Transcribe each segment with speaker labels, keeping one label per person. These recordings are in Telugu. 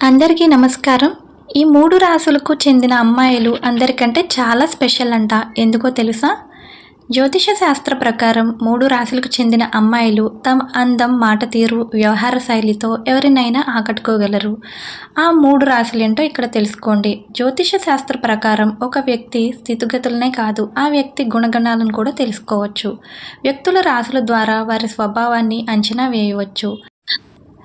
Speaker 1: అందరికీ నమస్కారం. ఈ మూడు రాసులకు చెందిన అమ్మాయిలు అందరికంటే చాలా స్పెషల్ అంట. ఎందుకో తెలుసా? జ్యోతిష శాస్త్ర ప్రకారం మూడు రాశులకు చెందిన అమ్మాయిలు తమ అందం మాట తీరు వ్యవహార శైలితో ఎవరినైనా ఆకట్టుకోగలరు. ఆ మూడు రాశులేంటో ఇక్కడ తెలుసుకోండి. జ్యోతిష శాస్త్ర ప్రకారం ఒక వ్యక్తి స్థితిగతులనే కాదు ఆ వ్యక్తి గుణగణాలను కూడా తెలుసుకోవచ్చు. వ్యక్తుల రాశుల ద్వారా వారి స్వభావాన్ని అంచనా వేయవచ్చు.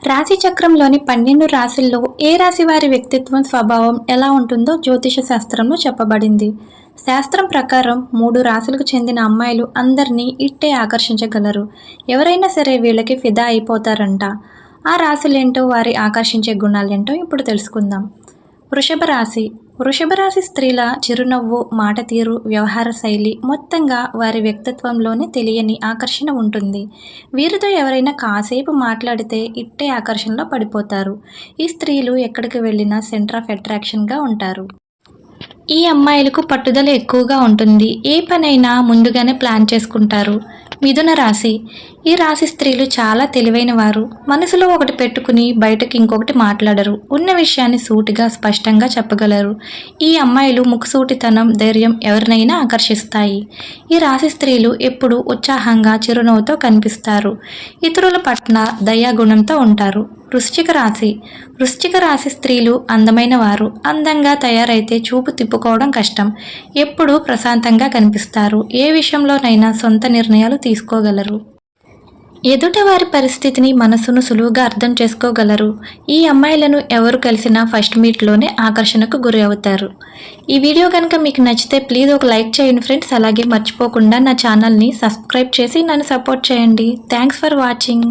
Speaker 1: రాశి చక్రంలోని పన్నెండు రాశుల్లో ఏ రాశి వారి వ్యక్తిత్వం స్వభావం ఎలా ఉంటుందో జ్యోతిష శాస్త్రంలో చెప్పబడింది. శాస్త్రం ప్రకారం మూడు రాశులకు చెందిన అమ్మాయిలు అందరినీ ఇట్టే ఆకర్షించగలరు. ఎవరైనా సరే వీళ్ళకి ఫిదా అయిపోతారంట. ఆ రాశులేంటో వారి ఆకర్షించే గుణాలేంటో ఇప్పుడు తెలుసుకుందాం. వృషభ రాశి వృషభ రాశి స్త్రీల చిరునవ్వు మాట తీరు వ్యవహార శైలి మొత్తంగా వారి వ్యక్తిత్వంలోనే తెలియని ఆకర్షణ ఉంటుంది. వీరితో ఎవరైనా కాసేపు మాట్లాడితే ఇట్టే ఆకర్షణలో పడిపోతారు. ఈ స్త్రీలు ఎక్కడికి వెళ్ళినా సెంటర్ ఆఫ్ అట్రాక్షన్గా ఉంటారు. ఈ అమ్మాయిలకు పట్టుదల ఎక్కువగా ఉంటుంది. ఏ పనైనా ముందుగానే ప్లాన్ చేసుకుంటారు. మిథున రాశి. ఈ రాశి స్త్రీలు చాలా తెలివైన వారు మనసులో ఒకటి పెట్టుకుని బయటకు ఇంకొకటి మాట్లాడరు. ఉన్న విషయాన్ని సూటిగా స్పష్టంగా చెప్పగలరు. ఈ అమ్మాయిలు ముఖసూటితనం ధైర్యం ఎవరినైనా ఆకర్షిస్తాయి. ఈ రాశి స్త్రీలు ఎప్పుడూ ఉత్సాహంగా చిరునవ్వుతో కనిపిస్తారు. ఇతరుల పట్ల దయాగుణంతో ఉంటారు. వృశ్చిక రాశి వృశ్చిక రాశి స్త్రీలు అందమైన వారు అందంగా తయారైతే చూపు తిప్పుకోవడం కష్టం. ఎప్పుడూ ప్రశాంతంగా కనిపిస్తారు. ఏ విషయంలోనైనా సొంత నిర్ణయాలు తీసుకోగలరు. ఎదుటవారి పరిస్థితిని మనసును సులువుగా అర్థం చేసుకోగలరు. ఈ అమ్మాయిలను ఎవరు కలిసినా ఫస్ట్ మీట్లోనే ఆకర్షణకు గురి అవుతారు ఈ వీడియో కనుక మీకు నచ్చితే ప్లీజ్ ఒక లైక్ చేయండి ఫ్రెండ్స్. అలాగే మర్చిపోకుండా నా ఛానల్ని సబ్స్క్రైబ్ చేసి నన్ను సపోర్ట్ చేయండి. Thanks for watching.